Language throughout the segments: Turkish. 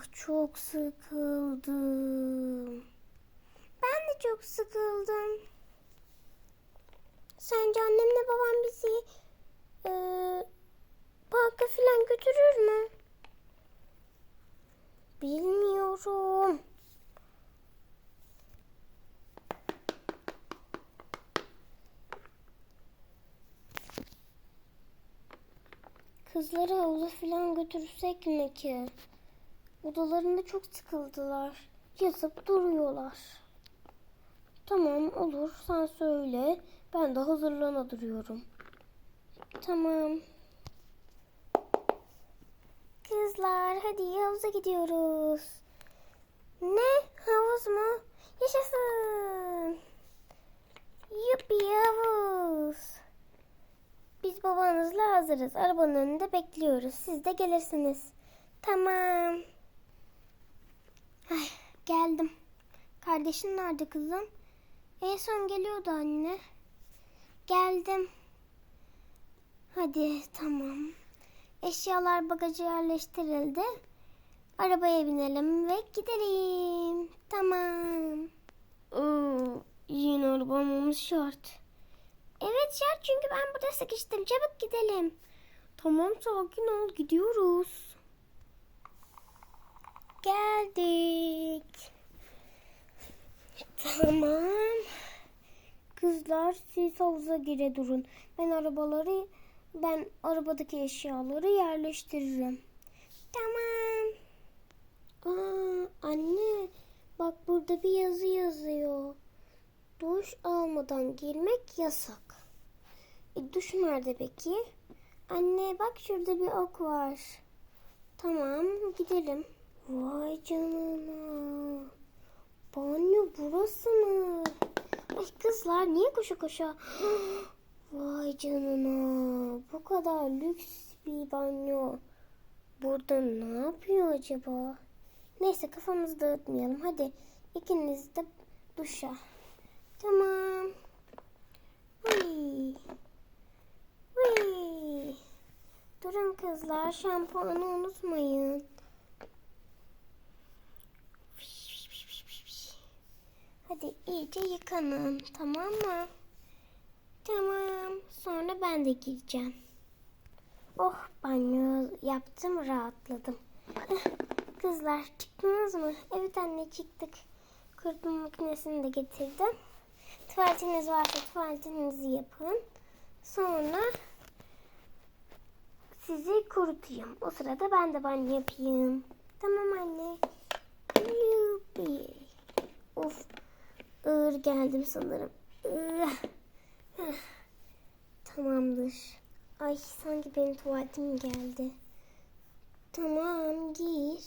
Ah çok sıkıldım. Ben de çok sıkıldım. Sence annemle babam bizi e, parka falan götürür mü? Bilmiyorum. Kızları havuza falan götürsek mi ki? Odalarında çok sıkıldılar. Yatıp duruyorlar. Tamam olur sen söyle. Ben de hazırlana duruyorum. Tamam. Kızlar hadi havuza gidiyoruz. Ne? Havuz mu? Yaşasın. Yuppi havuz. Biz babanızla hazırız. Arabanın önünde bekliyoruz. Siz de gelirsiniz. Tamam. Ay, geldim. Kardeşin nerede kızım? En son geliyordu anne. Geldim. Hadi tamam. Eşyalar bagaja yerleştirildi. Arabaya binelim ve gidelim. Tamam. Oo, yine araba almamız şart. Evet şart çünkü ben burada sıkıştım. Çabuk gidelim. Tamam sakin ol gidiyoruz. Geldik. Tamam. Kızlar siz havuza gire durun. Ben arabaları ben arabadaki eşyaları yerleştiririm. Tamam. Aa, anne bak burada bir yazı yazıyor. Duş almadan girmek yasak. E, duş nerede peki? Anne bak şurada bir ok var. Tamam gidelim. Vay canına. Banyo burası mı? Ay kızlar niye koşa koşa? Vay canına. Bu kadar lüks bir banyo. Burada ne yapıyor acaba? Neyse kafamızı dağıtmayalım. Hadi ikiniz de duşa. Tamam. Uy. Uy. Durun kızlar şampuanı unutmayın. Hadi iyice yıkanın tamam mı? Tamam. Sonra ben de gireceğim. Oh banyo yaptım rahatladım. Kızlar çıktınız mı? Evet anne çıktık. Kurutma makinesini de getirdim. Tuvaletiniz varsa tuvaletinizi yapın. Sonra sizi kurutayım. O sırada ben de banyo yapayım. Tamam anne. Yuppie. Of. Ağır geldim sanırım. Tamamdır. Ay sanki benim tuvaletim geldi. Tamam gir.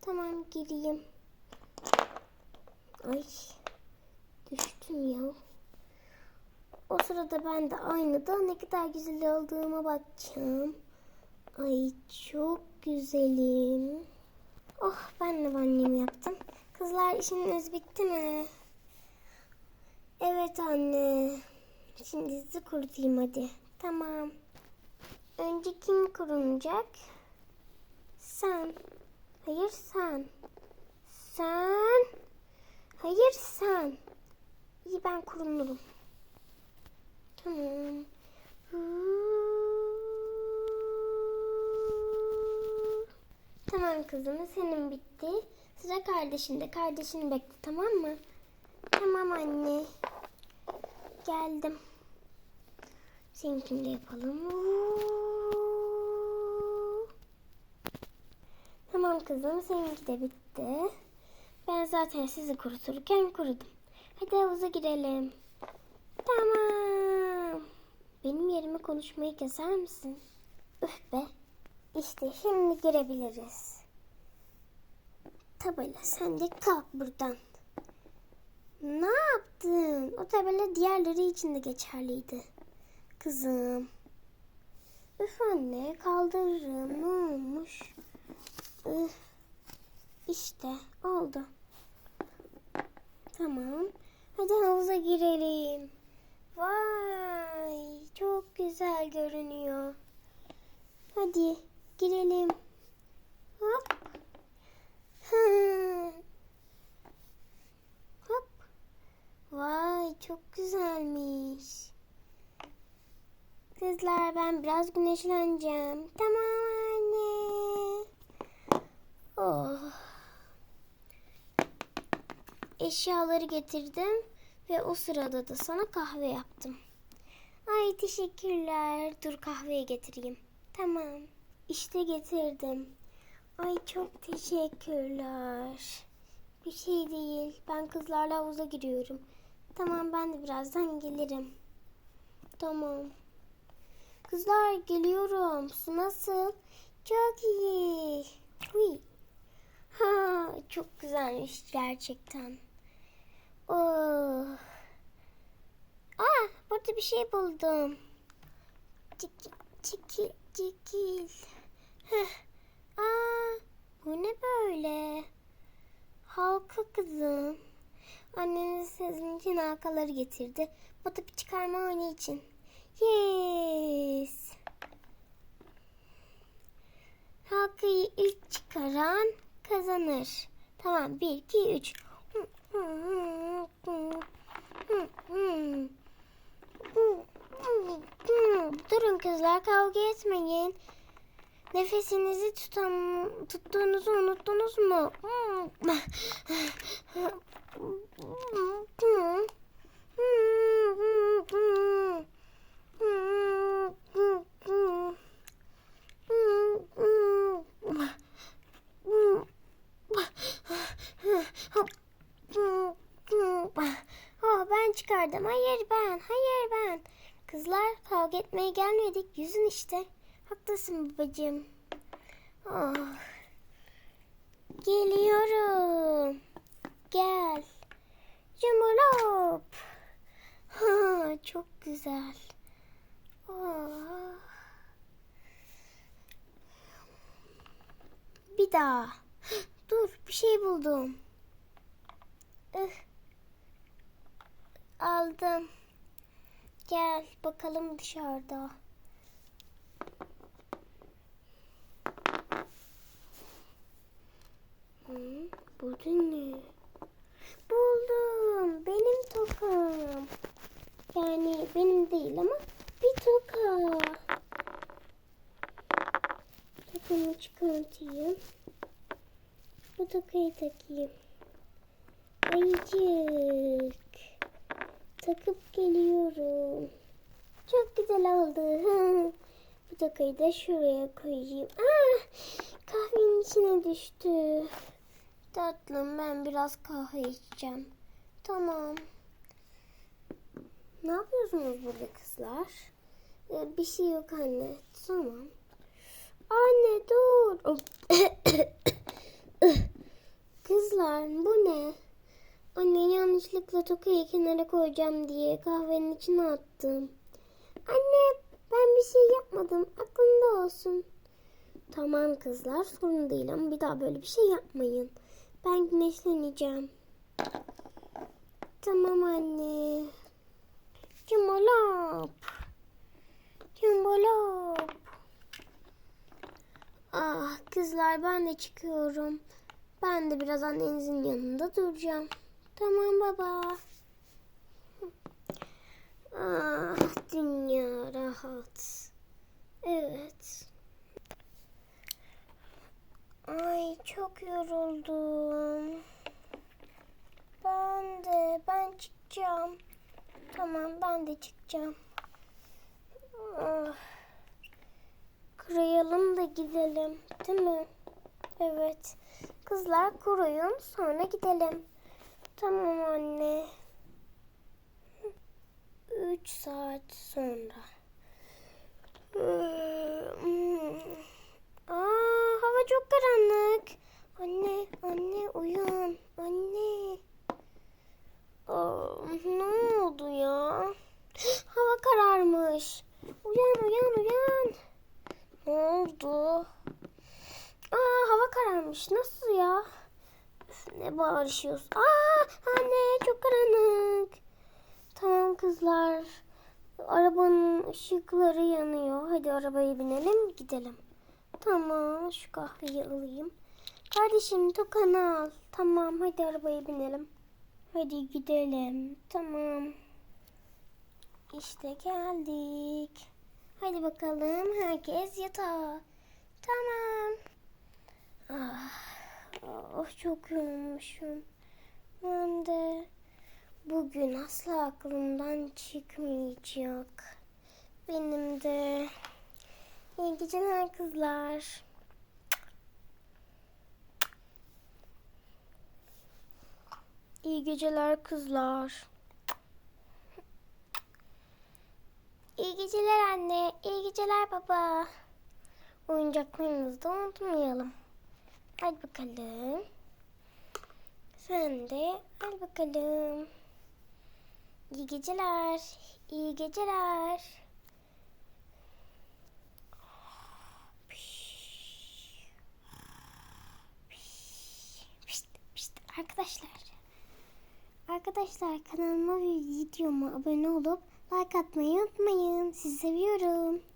Tamam gireyim. Ay düştüm ya. O sırada ben de aynada ne kadar güzel olduğuma bakacağım. Ay çok güzelim. Oh ben de banyemi yaptım. Kızlar işiniz bitti mi? Evet anne. Şimdi sizi kurutayım hadi. Tamam. Önce kim kurunacak? Sen. Hayır sen. Sen. Hayır sen. İyi ben kurunurum. Tamam. Tamam kızım senin bitti. Sıra kardeşinde. Kardeşini bekle tamam mı? Tamam anne. Geldim. Seninkini yapalım. Tamam kızım seninki de bitti. Ben zaten sizi kuruturken kurudum. Hadi havuza girelim. Tamam. Benim yerime konuşmayı keser misin? Üf be. İşte şimdi girebiliriz. Tabela sen de kalk buradan. Ne yaptın? O tabela diğerleri için de geçerliydi. Kızım. Üf anne kaldırırım. Ne olmuş? Üf. İşte oldu. Tamam. Hadi havuza girelim. Vay çok güzel görünüyor. Hadi girelim. Kızlar ben biraz güneşleneceğim. Tamam anne. Oh. Eşyaları getirdim ve o sırada da sana kahve yaptım. Ay teşekkürler. Dur kahveyi getireyim. Tamam. İşte getirdim. Ay çok teşekkürler. Bir şey değil. Ben kızlarla havuza giriyorum. Tamam ben de birazdan gelirim. Tamam. Kızlar geliyorum. Su nasıl? Çok iyi. Huy. Ha, çok güzelmiş gerçekten. Oh. Aa, burada bir şey buldum. Çekil, çekil, çekil. Heh. Aa, bu ne böyle? Halka kızım. Anneniz sizin için halkaları getirdi. Bu da bir çıkarma oyunu için. Yes. Halkayı ilk çıkaran kazanır. Tamam. Bir, iki, üç. Durun kızlar kavga etmeyin. Nefesinizi tutan, tuttuğunuzu unuttunuz mu? Hayır ben. Hayır ben. Kızlar kavga etmeye gelmedik. Yüzün işte. Haklısın babacığım. Oh. Geliyorum. Gel. Yumurlop. Ha, çok güzel. Oh. Bir daha. Dur bir şey buldum. Ih. Aldım. Gel bakalım dışarıda. Hı, bu da ne? Buldum. Benim tokam. Yani benim değil ama bir toka. Tokamı çıkartayım. Bu tokayı takayım. Ayıcık. Takıp geliyorum. Çok güzel oldu. Bu tokayı da şuraya koyayım. Ah, kahvenin içine düştü. Tatlım ben biraz kahve içeceğim. Tamam. Ne yapıyorsunuz burada kızlar? Ee, bir şey yok anne. Tamam. Anne dur. kızlar bu ne? Anne yanlışlıkla tokayı kenara koyacağım diye kahvenin içine attım. Anne ben bir şey yapmadım. Aklında olsun. Tamam kızlar sorun değil ama bir daha böyle bir şey yapmayın. Ben güneşleneceğim. Tamam anne. Cumbalop. Cumbalop. Ah kızlar ben de çıkıyorum. Ben de biraz annenizin yanında duracağım. Tamam baba. Ah dünya rahat. Evet. Ay çok yoruldum. Ben de ben çıkacağım. Tamam ben de çıkacağım. Ah. Kuruyalım da gidelim. Değil mi? Evet. Kızlar kuruyun sonra gidelim. Tamam anne. Üç saat sonra. Aa, hava çok karanlık. Anne, anne uyan. Anne. Aa, ne oldu ya? Hava kararmış. Uyan, uyan, uyan. Ne oldu? Aa, hava kararmış. Nasıl ya? Ne bağırışıyoruz? Aa, anne çok karanlık. Tamam kızlar. Arabanın ışıkları yanıyor. Hadi arabaya binelim gidelim. Tamam şu kahveyi alayım. Kardeşim tokanı al. Tamam hadi arabaya binelim. Hadi gidelim. Tamam. İşte geldik. Hadi bakalım herkes yatağa. Tamam. Ah, oh, çok yorulmuşum. Ben de bugün asla aklımdan çıkmayacak. Benim de. İyi geceler kızlar. İyi geceler kızlar. İyi geceler anne, iyi geceler baba. Oyuncaklarınızı da unutmayalım. Hadi bakalım. Sen de hadi bakalım. İyi geceler, iyi geceler. Arkadaşlar. Arkadaşlar kanalıma ve videoma abone olup like atmayı unutmayın. Sizi seviyorum.